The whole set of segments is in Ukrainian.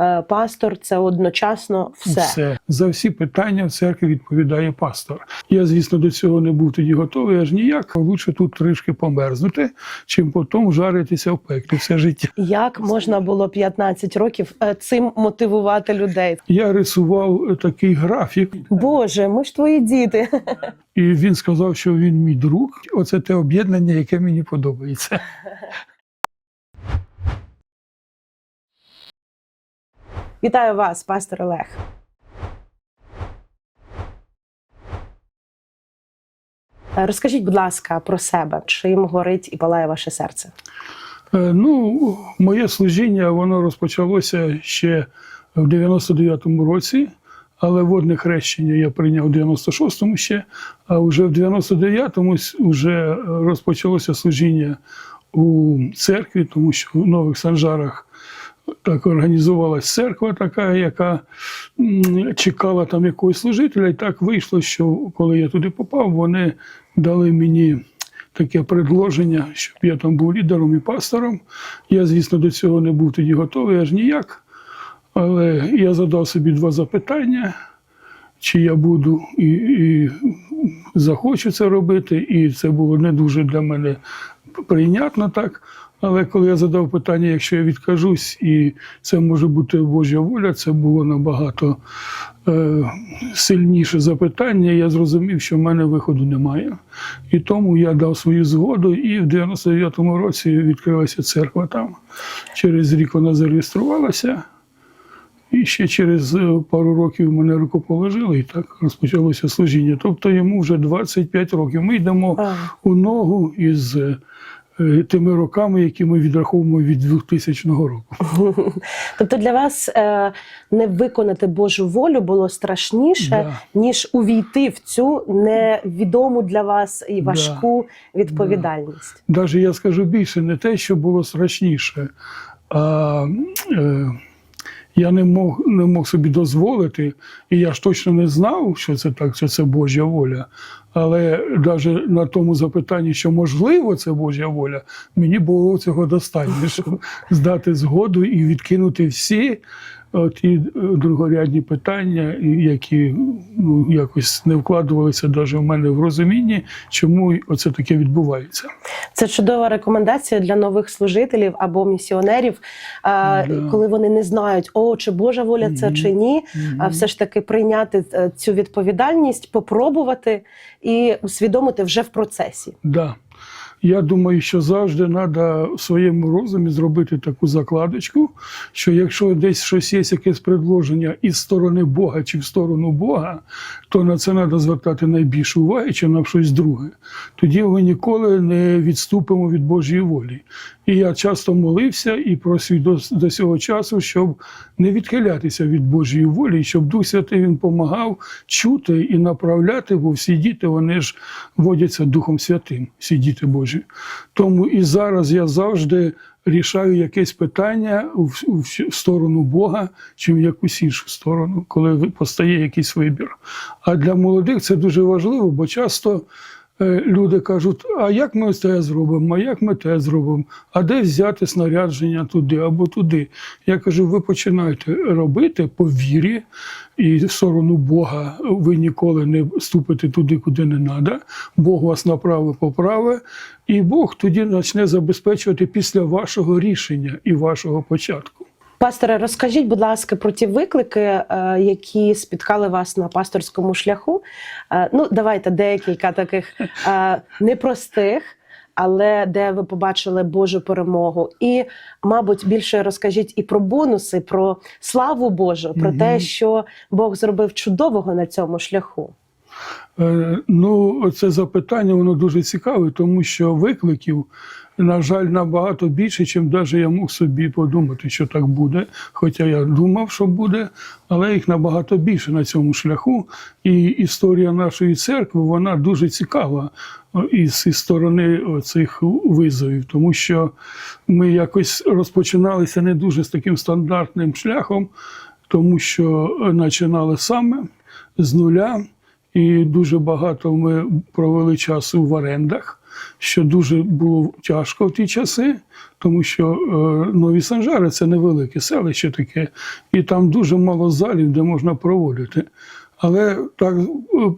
е, пастор це одночасно все. За всі питання в церкві відповідає пастор. Я, звісно, до цього не був тоді готовий, аж ніяк. Лучше тут трішки померзнути, чим потім жаритися в пеклі все життя. Як можна було 15 років е, цим мотивувати людей? Я рисував е, такий графік, Боже, ми ж твої діти. і він сказав, що він мій друг. Оце те об'єднання, яке мені подобається. Вітаю вас, пастор Олег. Розкажіть, будь ласка, про себе, чим горить і палає ваше серце? Е, Ну, моє служіння воно розпочалося ще в 99-му році, але водне хрещення я прийняв в 96-му ще, а вже в 99-му вже розпочалося служіння у церкві, тому що в Нових Санжарах так організувалась церква така, яка чекала там якогось служителя. І так вийшло, що коли я туди попав, вони дали мені таке предложення, щоб я там був лідером і пастором. Я, звісно, до цього не був тоді готовий, аж ніяк. Але я задав собі два запитання, чи я буду і, і захочу це робити, і це було не дуже для мене прийнятно так. Але коли я задав питання, якщо я відкажусь, і це може бути Божа воля, це було набагато е, сильніше запитання. Я зрозумів, що в мене виходу немає. І тому я дав свою згоду, і в 99-му році відкрилася церква там. Через рік вона зареєструвалася. І ще через е, пару років мене рукоположили, і так розпочалося служіння. Тобто йому вже 25 років. Ми йдемо А. у ногу із е, тими роками, які ми відраховуємо від 2000 року. Тобто для вас е, не виконати Божу волю було страшніше, Да. ніж увійти в цю невідому для вас і Да. важку відповідальність. Навіть я скажу більше, не те, що було страшніше, а е, я не мог, не мог собі дозволити, і я ж точно не знав, що це так, що це Божа воля. Але навіть на тому запитанні, що можливо це Божа воля, мені було цього достатньо, щоб здати згоду і відкинути всі ті е, другорядні питання, які ну, якось не вкладувалися навіть в мене в розумінні, чому оце таке відбувається. Це чудова рекомендація для нових служителів або місіонерів, е, Да. коли вони не знають, о, чи Божа воля це Мгм. чи ні. А Мгм. все ж таки прийняти е, цю відповідальність, попробувати і усвідомити вже в процесі. Да. Я думаю, що завжди треба в своєму розумі зробити таку закладочку, що якщо десь щось є, якесь предложення із сторони Бога чи в сторону Бога, то на це треба звертати найбільше уваги, чи на щось друге. Тоді ми ніколи не відступимо від Божої волі. І я часто молився і просив до, до цього часу, щоб не відхилятися від Божої волі, щоб Дух Святий він допомагав чути і направляти, бо всі діти вони ж водяться Духом Святим, всі діти Божі. Тому і зараз я завжди рішаю якесь питання в, сторону Бога, чи в якусь іншу сторону, коли постає якийсь вибір. А для молодих це дуже важливо, бо часто люди кажуть: а як ми те зробимо, а як ми те зробимо, а де взяти снарядження туди або туди. Я кажу, ви починаєте робити по вірі, і в сторону Бога ви ніколи не ступите туди, куди не треба. Бог вас направив, поправив, і Бог тоді почне забезпечувати після вашого рішення і вашого початку. Пасторе, розкажіть, будь ласка, про ті виклики, е, які спіткали вас на пасторському шляху. Е, Ну, давайте декілька таких е, непростих, але де ви побачили Божу перемогу. І, мабуть, більше розкажіть і про бонуси, про славу Божу, про Мгм. те, що Бог зробив чудового на цьому шляху. Ну, це запитання воно дуже цікаве, тому що викликів, на жаль, набагато більше, ніж навіть я мог собі подумати, що так буде. Хоча я думав, що буде, але їх набагато більше на цьому шляху. І історія нашої церкви вона дуже цікава із, із сторони цих визовів, тому що ми якось розпочиналися не дуже з таким стандартним шляхом, тому що е, починали саме з нуля. І дуже багато ми провели часу в орендах. Що дуже було тяжко в ті часи, тому що е, Нові Санжари це невелике селище таке, і там дуже мало залів, де можна проводити. Але так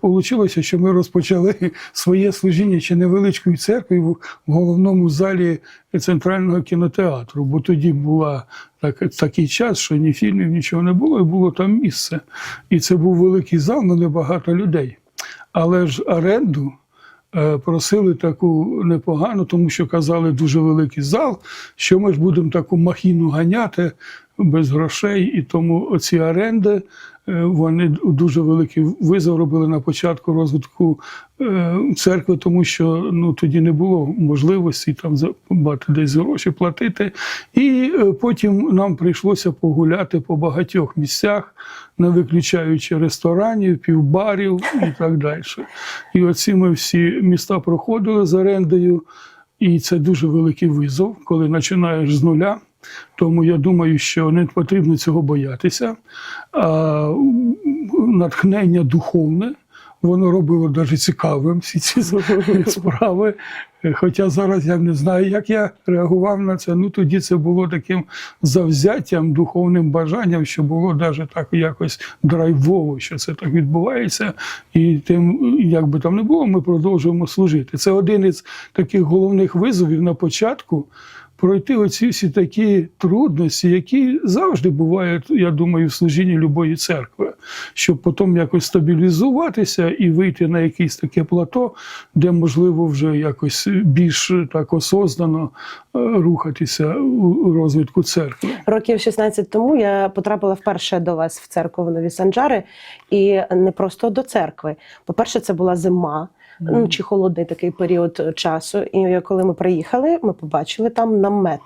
вийшло, що ми розпочали своє служіння ще невеличкою церквою в головному залі центрального кінотеатру, бо тоді була так, такий час, що ні фільмів, нічого не було, і було там місце. І це був великий зал, але небагато людей. Але ж оренду е, просили таку непогану, тому що казали дуже великий зал, що ми ж будемо таку махіну ганяти без грошей, і тому оці оренди. е, Вони дуже великий визов робили на початку розвитку е, церкви, тому що ну тоді не було можливості там за- бати десь гроші платити. І е, потім нам прийшлося погуляти по багатьох місцях, не виключаючи ресторанів, півбарів і так далі. І оці ми всі міста проходили з орендою, і це дуже великий визов, коли починаєш з нуля. Тому я думаю, що не потрібно цього боятися. А натхнення духовне. Воно робило навіть цікавим всі ці справи. Хоча зараз я не знаю, як я реагував на це. Ну тоді це було таким завзяттям, духовним бажанням, що було навіть так якось драйвово, що це так відбувається. І тим, як би там не було, ми продовжуємо служити. Це один із таких головних визовів на початку. Пройти оці всі такі трудності, які завжди бувають, я думаю, в служінні любої церкви, щоб потім якось стабілізуватися і вийти на якесь таке плато, де можливо вже якось більш так осознано е, рухатися у розвитку церкви. Років 16 тому я потрапила вперше до вас в церкву в Нові Санджари, і не просто до церкви. По-перше, це була зима. Ну, чи холодний такий період часу. І коли ми приїхали, ми побачили там намет.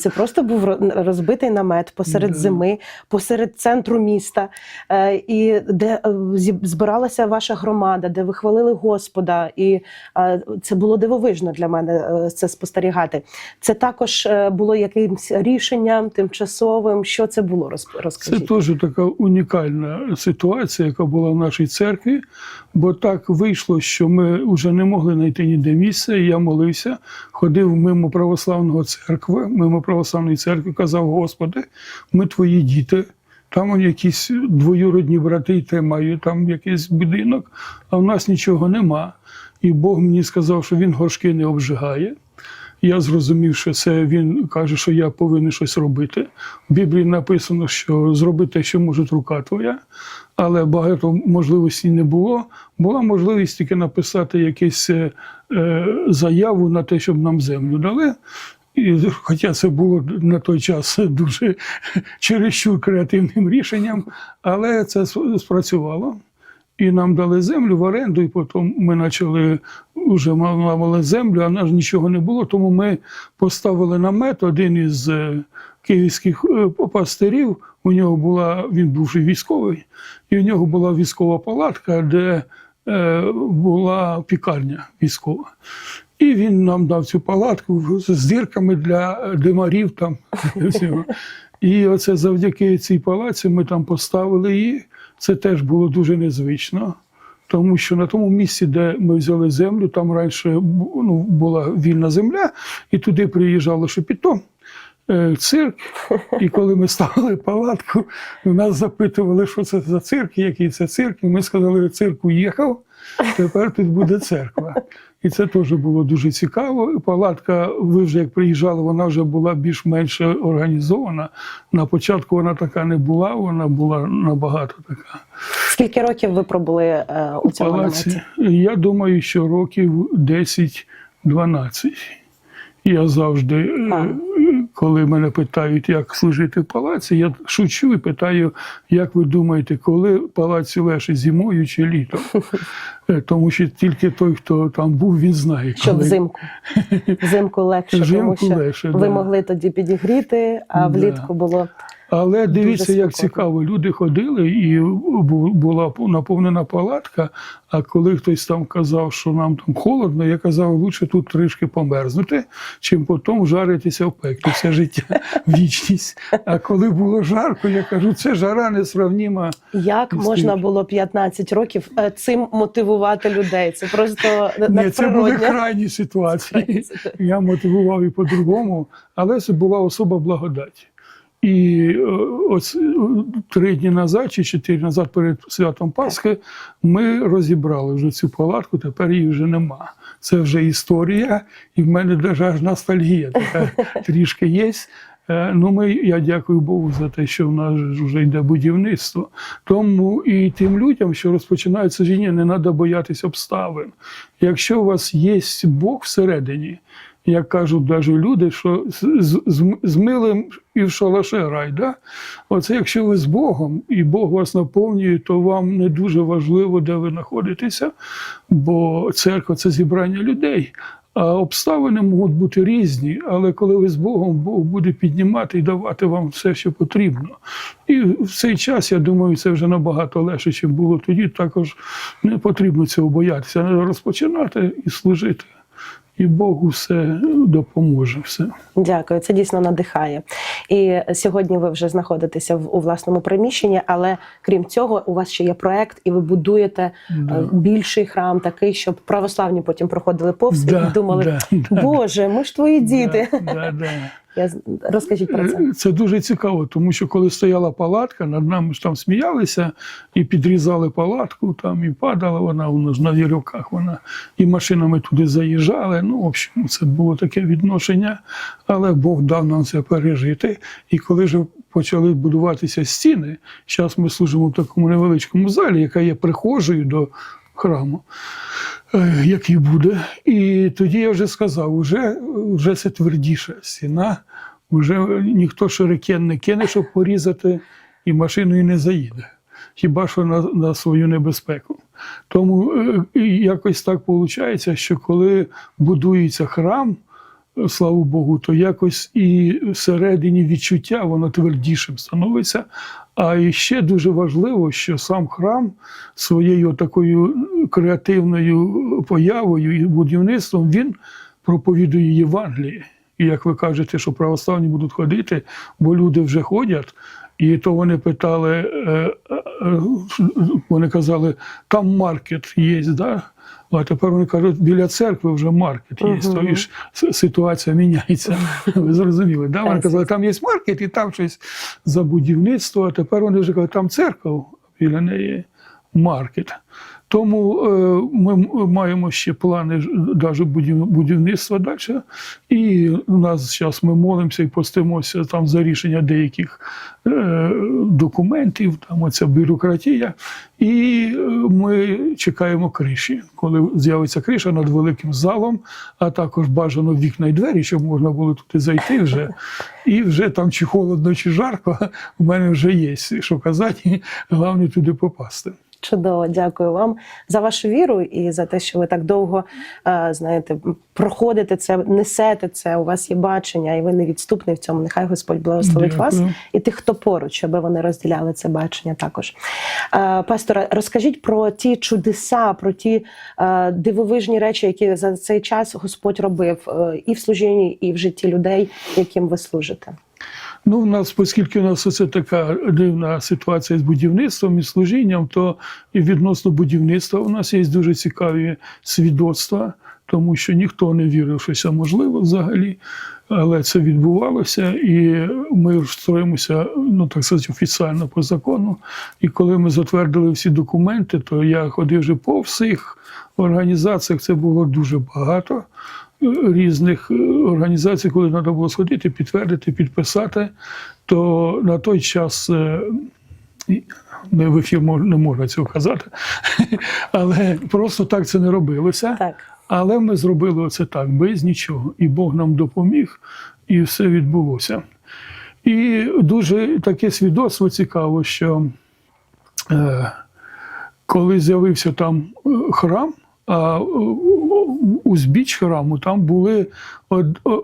Це просто був розбитий намет посеред зими, посеред центру міста, е, і де е, збиралася ваша громада, де ви хвалили Господа. І е, це було дивовижно для мене е, це спостерігати. Це також е, було якимсь рішенням тимчасовим. Що це було? Розп- Це Розкажіть. теж така унікальна ситуація, яка була в нашій церкві, бо так вийшло, що ми вже не могли знайти ніде місце. і Я молився, ходив мимо православного церкви, мимо православної церкви, казав: Господи, ми твої діти. Там якісь двоюродні брати, те мають там якийсь будинок, а в нас нічого нема. І Бог мені сказав, що він горшки не обжигає. Я зрозумів, що це він каже, що я повинен щось робити. В Біблії написано, що зроби те, що може рука твоя, але багато можливостей не було. Була можливість тільки написати якусь е, е, заяву на те, щоб нам землю дали. І, хоча це було на той час дуже чересчур креативним рішенням, але це спрацювало. І нам дали землю в оренду, і потім ми почали вже мали землю, а нас нічого не було. Тому ми поставили намет. Один із е, київських е, пастирів. У нього була він був військовий, і у нього була військова палатка, де е, була пікарня військова. І він нам дав цю палатку з дірками для димарів там. всього. І оце завдяки цій палаці ми там поставили її. Це теж було дуже незвично, тому що на тому місці, де ми взяли землю, там раніше ну, була вільна земля, і туди приїжджало шепіто. е, Цирк, і коли ми ставили палатку, нас запитували, що це за цирк, який це цирк. І ми сказали, цирк уїхав, тепер тут буде церква. І це теж було дуже цікаво. Палатка, ви вже як приїжджали, вона вже була більш-менш організована. На початку вона така не була, вона була набагато така. Скільки років ви пробули е, у цьому Палаці. Я думаю, що років 10-12. Я завжди, е, А. коли мене питають, як служити в палаці, я шучу і питаю, як ви думаєте, коли палаці леше зимою чи літом? Е, Тому що тільки той, хто там був, він знає, Що коли. взимку? Взимку легше, тому що легше, ви да. могли тоді підігріти, а Да. влітку було Але дивіться, як цікаво, люди ходили, і бу- була наповнена палатка. А коли хтось там казав, що нам там холодно, я казав, лучше тут трішки померзнути, чим потім жаритися в пеклі все життя, вічність. А коли було жарко, я кажу, це жара несравніма. Як можна було 15 років е, цим мотивувати людей? Це просто Ні, це були крайні ситуації. Я мотивував і по-другому, але це була особа благодаті. І е, ось е, три дні назад чи чотири назад перед святом Пасхи ми розібрали вже цю палатку, тепер її вже нема. Це вже історія, і в мене навіть аж ностальгія така трішки є. Е, Ну, ми, я дякую Богу за те, що в нас вже йде будівництво. Тому і тим людям, що розпочинають служіння, не треба боятися обставин. Якщо у вас є Бог всередині, як кажуть навіть люди, що з, з, з- милим і в шалаше рай. Да? Оце якщо ви з Богом і Бог вас наповнює, то вам не дуже важливо, де ви знаходитеся, бо церква це зібрання людей. А обставини можуть бути різні, але коли ви з Богом, Бог буде піднімати і давати вам все, що потрібно. І в цей час, я думаю, це вже набагато легше, ніж було тоді. Також не потрібно цього боятися. Треба розпочинати і служити. І Богу все допоможе. Все. Дякую, це дійсно надихає. І сьогодні ви вже знаходитеся в у власному приміщенні, але крім цього, у вас ще є проект, і ви будуєте е, Да. більший храм, такий, щоб православні потім проходили повз Да, і думали: да, да. Боже, ми ж твої діти. Да, да, да. Я розкажіть про це. Е, Це дуже цікаво, тому що коли стояла палатка, над нами ж там сміялися і підрізали палатку, там і падала вона, вона ж на вірьовках вона, і машинами туди заїжджали. Ну, в общем, це було таке відношення, але Бог дав нам це пережити. І коли ж почали будуватися стіни, зараз ми служимо в такому невеличкому залі, яка є прихожою до храму. Який буде. І тоді я вже сказав, вже, вже це твердіша стіна, вже ніхто ширикен не кине, щоб порізати, і машиною не заїде. Хіба що на, на свою небезпеку. Тому е, якось так виходить, що коли будується храм, слава Богу, то якось і всередині відчуття воно твердішим становиться. А ще дуже важливо, що сам храм своєю такою креативною появою і будівництвом він проповідує Євангеліє. І як ви кажете, що православні будуть ходити, бо люди вже ходять, і то вони питали, е, е, вони казали, там маркет є, да? а тепер вони кажуть, біля церкви вже маркет є. Мгм. То ж ситуація міняється. Ви зрозуміли, да? Вони казали, там є маркет, і там щось за будівництво, а тепер вони вже кажуть, там церква, біля неї маркет. Тому е, ми маємо ще плани навіть будівництва далі. І у нас зараз ми молимося і постимося там за рішення деяких е, документів, там оця бюрократія. І е, ми чекаємо криші, коли з'явиться криша над великим залом, а також бажано вікна і двері, щоб можна було туди зайти вже. І вже там чи холодно, чи жарко, у мене вже є, що казати, головне туди попасти. Чудово, дякую вам за вашу віру і за те, що ви так довго е, знаєте, проходите це, несете це. У вас є бачення, і ви невідступний в цьому. Нехай Господь благословить вас і тих, хто поруч, щоб вони розділяли це бачення також. Е, Пасторе, розкажіть про ті чудеса, про ті е, дивовижні речі, які за цей час Господь робив і в служінні, і в житті людей, яким ви служите. Ну, у нас, оскільки у нас оце така дивна ситуація з будівництвом і служінням, то і відносно будівництва у нас є дуже цікаві свідоцтва, тому що ніхто не вірив, що це можливо взагалі. Але це відбувалося, і ми строїмося, ну так сказати, офіційно по закону. І коли ми затвердили всі документи, то я ходив вже по всіх організаціях. Це було дуже багато різних е, організацій, коли треба було сходити, підтвердити, підписати, то на той час. не в ефір не можна цього казати, але просто так це не робилося. Так. Але ми зробили оце так, без нічого. І Бог нам допоміг, і все відбулося. І дуже таке свідоцтво цікаво, що е, коли з'явився там е, храм, узбіч храму там були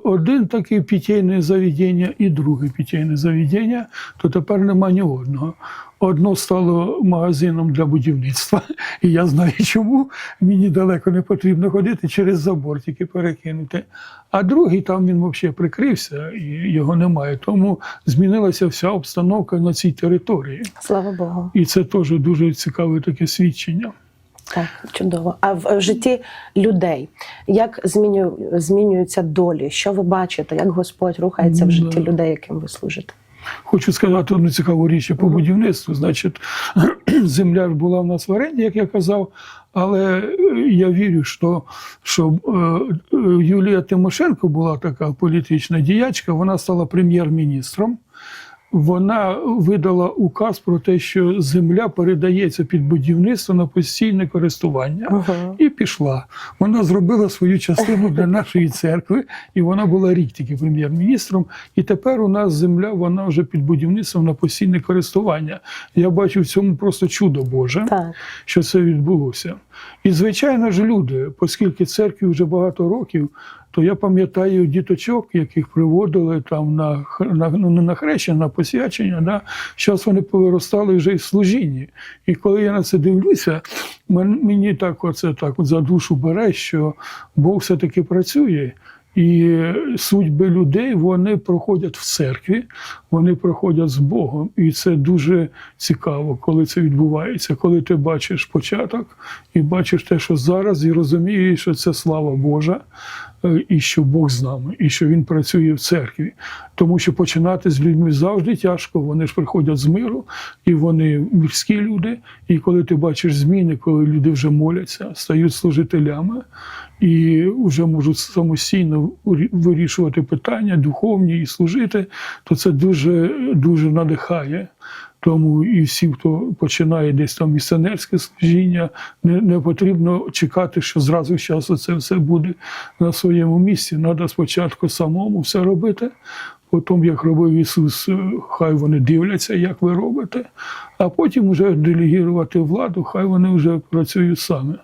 один такий питейне заведення і друге питейне заведення, то тепер нема ні одного. Одно стало магазином для будівництва, і я знаю чому. Мені далеко не потрібно ходити через забор, тільки перекинути. А другий там він взагалі прикрився і його немає. Тому змінилася вся обстановка на цій території. Слава Богу. І це теж дуже цікаве таке свідчення. Так, чудово. А в в житті людей як зміню, змінюються долі? Що ви бачите? Як Господь рухається в житті людей, яким ви служите? Хочу сказати одну цікаву річ по будівництву. Значить, земля ж була в нас в оренді, як я казав, але е, я вірю, що, що е, е, Юлія Тимошенко була така політична діячка, вона стала прем'єр-міністром. Вона видала указ про те, що земля передається під будівництво на постійне користування. Угу. І пішла. Вона зробила свою частину для нашої церкви, і вона була рік тільки прем'єр-міністром. І тепер у нас земля, вона вже під будівництвом на постійне користування. Я бачу в цьому просто чудо Боже, Так. що це відбулося. І звичайно ж, люди, оскільки церкві вже багато років, то я пам'ятаю діточок, яких приводили там на, на, ну, не на хрещення, на посвячення. Да? Зараз вони повиростали вже і в служінні. І коли я на це дивлюся, мені так оце так за душу бере, що Бог все-таки працює. І судьби людей вони проходять в церкві, вони проходять з Богом. І це дуже цікаво, коли це відбувається, коли ти бачиш початок і бачиш те, що зараз, і розумієш, що це слава Божа, е, і що Бог з нами, і що Він працює в церкві. Тому що починати з людьми завжди тяжко. Вони ж приходять з миру, і вони мирські люди. І коли ти бачиш зміни, коли люди вже моляться, стають служителями і вже можуть самостійно вирішувати питання духовні і служити, то це дуже дуже надихає. Тому і всі, хто починає десь там місіонерське служіння, не, не потрібно чекати, що зразу зараз це все буде на своєму місці. Треба спочатку самому все робити. Потім, як робив Ісус, е, хай вони дивляться, як ви робите, а потім вже делегувати владу, хай вони вже працюють самі.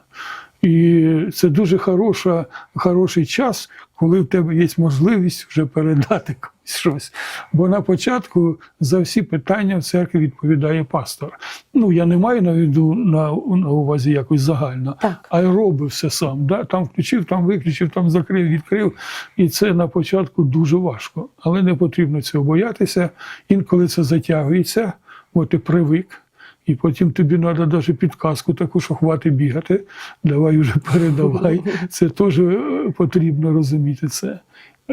І це дуже хороша, хороший час, коли в тебе є можливість вже передати комусь щось. Бо на початку за всі питання в церкві відповідає пастор. Ну я не маю на виду на, на увазі якось загально, Так. а й робив все сам. Да? Там включив, там виключив, там закрив, відкрив. І це на початку дуже важко. Але не потрібно цього боятися. Інколи це затягується, бо ти привик. І потім тобі треба навіть підказку таку, що хвати бігати, давай вже передавай. Це теж е, потрібно розуміти це.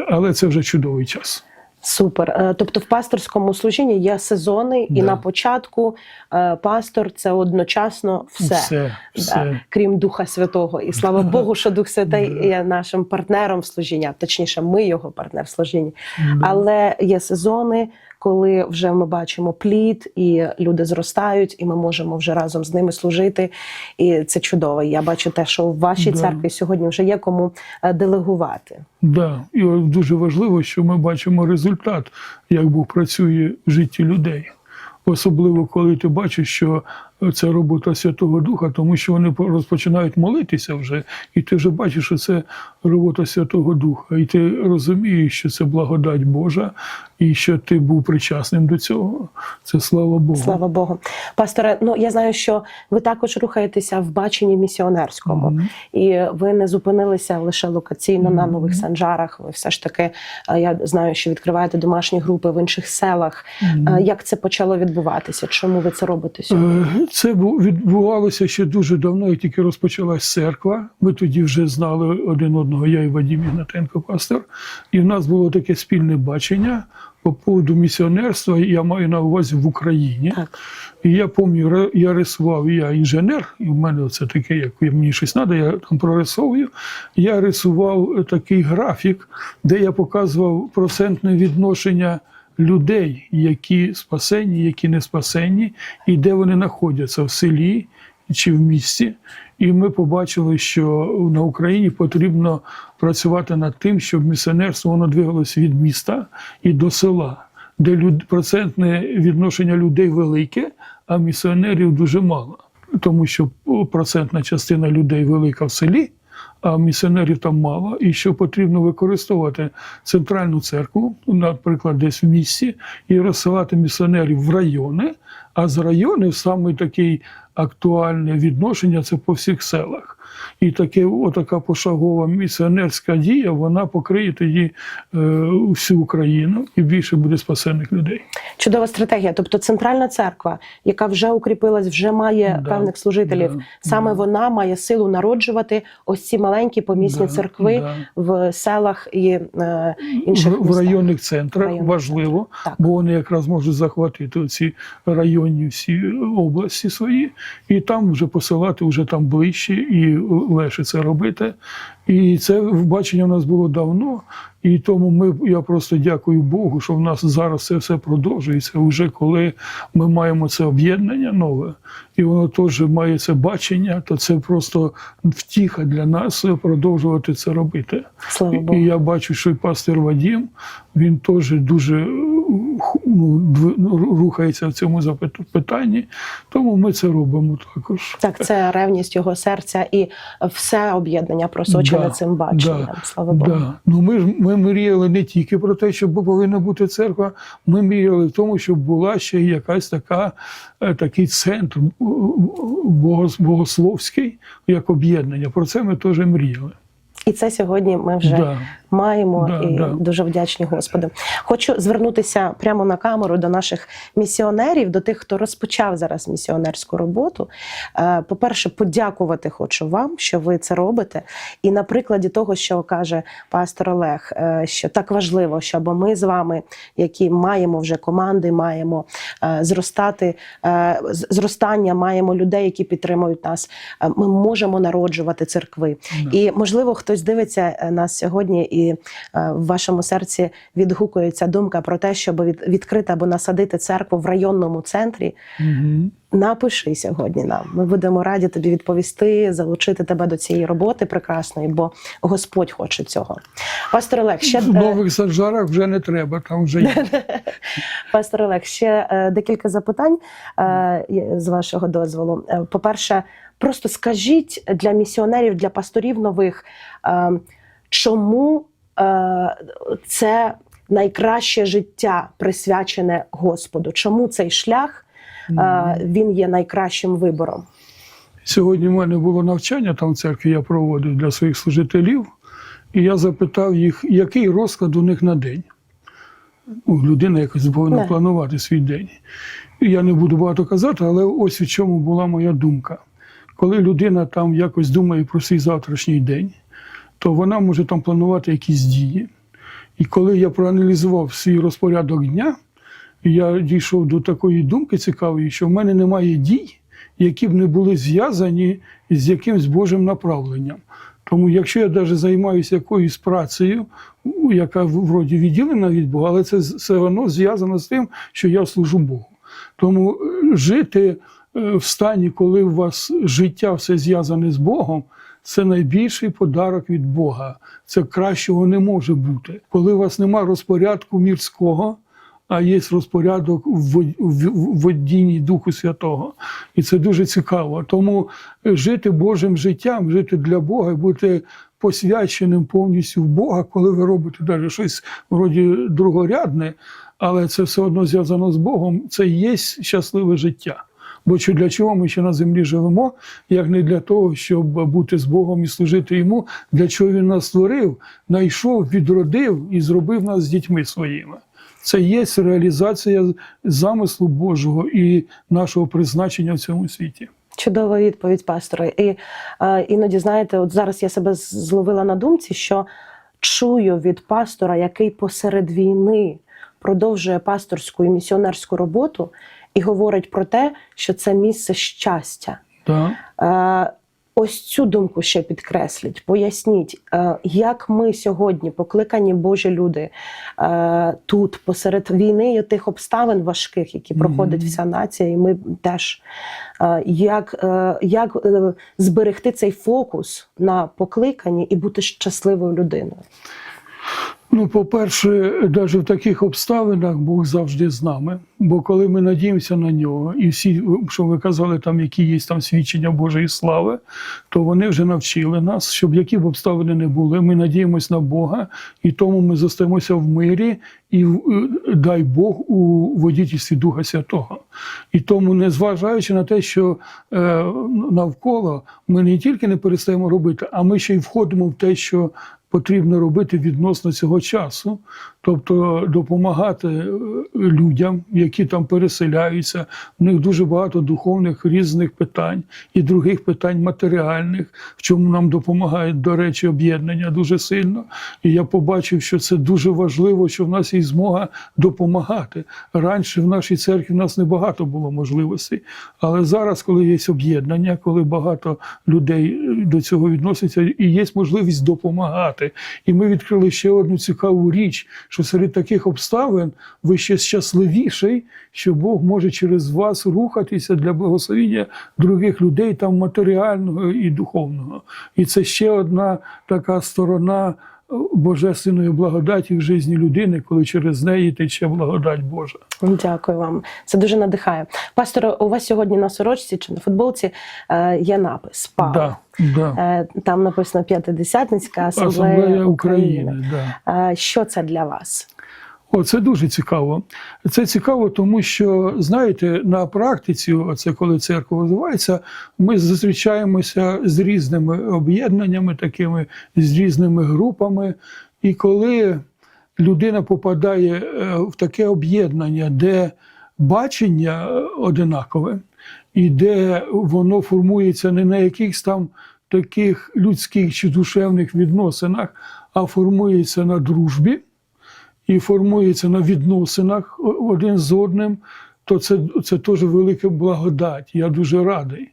Але це вже чудовий час. Супер. Е, Тобто в пасторському служінні є сезони, і Да. на початку е, пастор це одночасно все. Все, все. Да, крім Духа Святого. І слава Богу, що Дух Святий є нашим партнером в служінні, точніше, ми його партнер в служінні. Да. Але є сезони, коли вже ми бачимо плід, і люди зростають, і ми можемо вже разом з ними служити. І це чудово. Я бачу те, що в вашій Да. церкві сьогодні вже є кому е, делегувати. Да. І дуже важливо, що ми бачимо результат, як Бог працює в житті людей. Особливо, коли ти бачиш, що це робота Святого Духа, тому що вони розпочинають молитися вже, і ти вже бачиш, що це робота Святого Духа. І ти розумієш, що це благодать Божа, і що ти був причасним до цього. Це слава Богу. Слава Богу. Пасторе, ну я знаю, що ви також рухаєтеся в баченні місіонерському, Мгм. і ви не зупинилися лише локаційно на нових санджарах. Ви все ж таки, я знаю, що відкриваєте домашні групи в інших селах. Мгм. Е, Як це почало відбуватися? Чому ви це робите сьогодні? Е, Це бу- відбувалося ще дуже давно, як тільки розпочалась церква. Ми тоді вже знали один одного, я і Вадим Ігнатенко, пастор. І в нас було таке спільне бачення по поводу місіонерства, я маю на увазі в Україні. Так. І я пам'ятаю, я рисував, я інженер, і в мене це таке, як мені щось треба, я там прорисовую. Я рисував такий графік, де я показував процентне відношення людей, які спасені, які не спасені, і де вони знаходяться в селі чи в місті. І ми побачили, що на Україні потрібно працювати над тим, щоб місіонерство воно двигалося від міста і до села, де люд... процентне відношення людей велике, а місіонерів дуже мало. Тому що процентна частина людей велика в селі, а місіонерів там мало, і що потрібно використовувати центральну церкву, наприклад, десь в місті, і розсилати місіонерів в райони, а з районів саме таке актуальне відношення це по всіх селах. І таке, отака пошагова місіонерська дія, вона покриє тоді е, всю Україну і більше буде спасених людей. Чудова стратегія. Тобто центральна церква, яка вже укріпилась, вже має Да, певних служителів. да, Саме да. вона має силу народжувати ось ці маленькі помісні Да, церкви да. в селах і е, інших в, в районних центрах Районних важливо, Так. бо вони якраз можуть захватити ці районні всі області свої, і там вже посилати вже там ближче і легше це робити. І це бачення в нас було давно. І тому ми я просто дякую Богу, що в нас зараз це все продовжується. Уже коли ми маємо це об'єднання нове, і воно теж має це бачення, то це просто втіха для нас продовжувати це робити. Слава Богу. і я бачу, що і пастир Вадім, він теж дуже ну, рухається в цьому питанні, тому ми це робимо також. Так, це ревність його серця і все об'єднання просочене Да, цим баченням. да, Слава Богу. Да. Ну, ми ж ми мріяли не тільки про те, що повинна бути церква, ми мріяли в тому, щоб була ще якась така, е, такий центр е, богословський, як об'єднання. Про це ми теж мріяли. І це сьогодні ми вже Да. Маємо Да, і да. дуже вдячні Господу. Хочу звернутися прямо на камеру до наших місіонерів, до тих, хто розпочав зараз місіонерську роботу. Е, По-перше, подякувати хочу вам, що ви це робите. І на прикладі того, що каже пастор Олег, е, що так важливо, щоб ми з вами, які маємо вже команди, маємо е, зростати зростання, маємо людей, які підтримують нас. Ми можемо народжувати церкви. Да. І можливо, хтось дивиться нас сьогодні, і е, в вашому серці відгукується думка про те, щоб відкрити або насадити церкву в районному центрі. Угу. Напиши сьогодні нам. Ми будемо раді тобі відповісти, залучити тебе до цієї роботи прекрасної, бо Господь хоче цього. Пастор Олег, ще В е, нових саджарах вже не треба, там вже є. Пастор Олег, ще е, декілька запитань з вашого дозволу. Е, По-перше, просто скажіть для місіонерів, для пасторів нових, е, чому це найкраще життя присвячене Господу? Чому цей шлях е, він є найкращим вибором? Сьогодні в мене було навчання там в церкві, я проводив для своїх служителів, і я запитав їх, який розклад у них на день. Ну, людина якось повинна Не. планувати свій день. І я не буду багато казати, але ось у чому була моя думка. Коли людина там якось думає про свій завтрашній день, то вона може там планувати якісь дії. І коли я проаналізував свій розпорядок дня, я дійшов до такої думки цікавої, що в мене немає дій, які б не були зв'язані з якимсь Божим направленням. Тому якщо я навіть займаюся якоюсь працею, яка вроді відділена від Бога, але це все одно зв'язано з тим, що я служу Богу. Тому е, жити е, в стані, коли у вас життя все зв'язане з Богом, це найбільший подарок від Бога. Це кращого не може бути. Коли у вас немає розпорядку мірського, а є розпорядок в водінні Духу Святого. І це дуже цікаво. Тому е, жити Божим життям, жити для Бога, бути посвяченим повністю в Бога, коли ви робите навіть щось вроді другорядне, але це все одно зв'язано з Богом, це є щасливе життя. Бо що для чого ми ще на землі живемо, як не для того, щоб бути з Богом і служити йому, для чого він нас створив, знайшов, відродив і зробив нас з дітьми своїми. Це є реалізація замислу Божого і нашого призначення в цьому світі. Чудова відповідь, пасторе. І е, іноді, знаєте, от зараз я себе зловила на думці, що чую від пастора, який посеред війни продовжує пасторську і місіонерську роботу, і говорить про те, що це місце щастя. Так. Е, Ось цю думку ще підкресліть, поясніть, е, як ми сьогодні, покликані Божі люди, е, тут, посеред війни і тих обставин важких, які проходить вся нація, і ми теж, як, як зберегти цей фокус на покликанні і бути щасливою людиною. Ну, по-перше, навіть в таких обставинах Бог завжди з нами. Бо коли ми надіємося на нього, і всі, що ви казали, там які є там свідчення Божої слави, то вони вже навчили нас, щоб які б обставини не були, ми надіємося на Бога, і тому ми зостаємося в мирі, і е, дай Бог у водітельстві Духа Святого. І тому, незважаючи на те, що е, навколо ми не тільки не перестаємо робити, а ми ще й входимо в те, що потрібно робити відносно цього часу, тобто допомагати е, людям, які там переселяються. У них дуже багато духовних різних питань і других питань матеріальних, в чому нам допомагають, до речі, об'єднання дуже сильно. І я побачив, що це дуже важливо, що в нас є змога допомагати. Раніше в нашій церкві в нас небагато було можливостей, але зараз, коли є об'єднання, коли багато людей е, до цього відносяться, і є можливість допомагати. І ми відкрили ще одну цікаву річ, що серед таких обставин ви ще щасливіший, що Бог може через вас рухатися для благословення других людей, там матеріального і духовного. І це ще одна така сторона божественної благодаті в житті людини, коли через неї тече благодать Божа. Дякую вам. Це дуже надихає. Пастор, у вас сьогодні на сорочці чи на футболці е, є напис ПАО. Да, да. Е, Там написано П'ятидесятницька асамблея, Асамблея України. України. Да. Е, Що це для вас? О, це дуже цікаво. Це цікаво, тому що знаєте, на практиці, це коли церква розвивається, ми зустрічаємося з різними об'єднаннями, такими з різними групами. І коли людина попадає е, в таке об'єднання, де бачення е, одинакове, і де воно формується не на якихось там таких людських чи душевних відносинах, а формується на дружбі і формується на відносинах один з одним, то це, це теж велика благодать. Я дуже радий.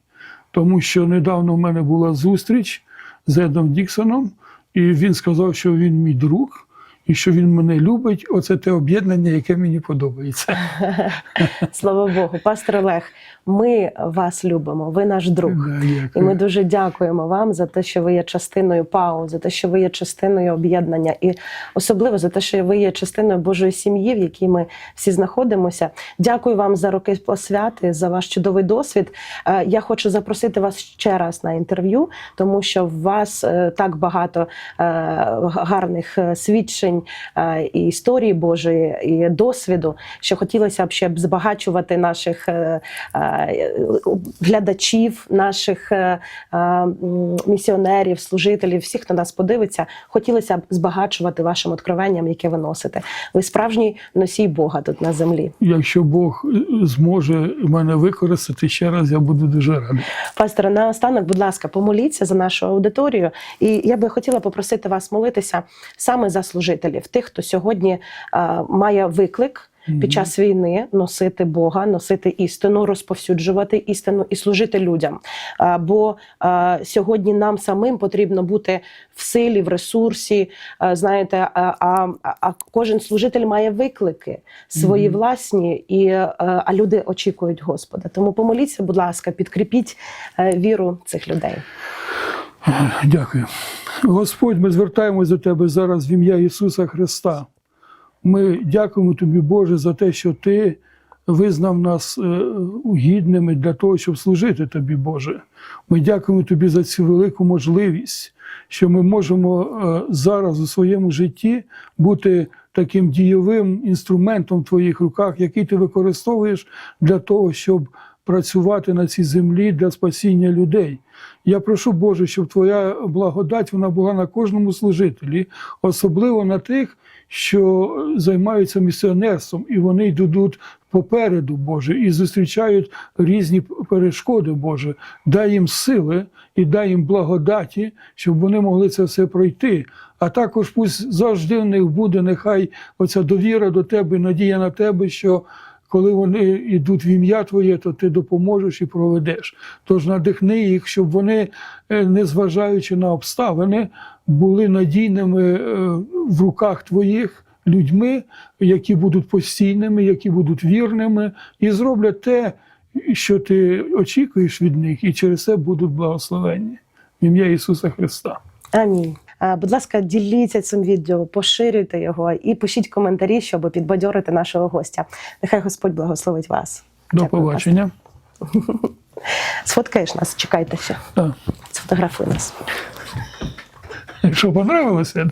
Тому що недавно в мене була зустріч з Едом Діксоном, і він сказав, що він мій друг. І що він мене любить, оце те об'єднання, яке мені подобається. Слава Богу, пастор Олег, ми вас любимо, ви наш друг. Да, І ми дуже дякуємо вам за те, що ви є частиною ПАУ, за те, що ви є частиною об'єднання, і особливо за те, що ви є частиною Божої сім'ї, в якій ми всі знаходимося. Дякую вам за роки посвяти, за ваш чудовий досвід. Е, Я хочу запросити вас ще раз на інтерв'ю, тому що в вас е, так багато е, гарних свідчень і історії Божої, і досвіду, що хотілося б ще б збагачувати наших глядачів, наших е, е, місіонерів, служителів, всіх, хто нас подивиться, хотілося б збагачувати вашим откровенням, яке ви носите. Ви справжній носій Бога тут на землі. Якщо Бог е, зможе мене використати ще раз, я буду дуже радий. Пасторе, наостанок, будь ласка, помоліться за нашу аудиторію. І я би хотіла попросити вас молитися саме за служителів, тих, хто сьогодні е, має виклик. Під час війни носити Бога, носити істину, розповсюджувати істину і служити людям. Бо сьогодні нам самим потрібно бути в силі, в ресурсі. Знаєте, а, а, кожен служитель має виклики свої власні, і а, а люди очікують Господа. Тому помоліться, будь ласка, підкріпіть е, віру цих людей. Дякую. Господь, ми звертаємось до Тебе зараз в ім'я Ісуса Христа. Ми дякуємо Тобі, Боже, за те, що Ти визнав нас е, гідними для того, щоб служити Тобі, Боже. Ми дякуємо Тобі за цю велику можливість, що ми можемо е, зараз у своєму житті бути таким дієвим інструментом в Твоїх руках, який ти використовуєш для того, щоб працювати на цій землі для спасіння людей. Я прошу Боже, щоб Твоя благодать вона була на кожному служителі, особливо на тих, що займаються місіонерством, і вони йдуть попереду, Боже, і зустрічають різні перешкоди, Боже. Дай їм сили і дай їм благодаті, щоб вони могли це все пройти. А також пусть завжди в них буде нехай оця довіра до Тебе, надія на Тебе, що коли вони йдуть в ім'я Твоє, то ти допоможеш і проведеш. Тож надихни їх, щоб вони, е, незважаючи на обставини, були надійними е, в руках Твоїх людьми, які будуть постійними, які будуть вірними, і зроблять те, що ти очікуєш від них, і через це будуть благословенні. В ім'я Ісуса Христа. Амінь. Е, Будь ласка, діліться цим відео, поширюйте його і пишіть коментарі, щоб підбадьорити нашого гостя. Нехай Господь благословить вас. До Дякую, побачення. пастор. Сфоткаєш нас, чекайте ще. Так. Сфотографуй нас. Якщо понравилося,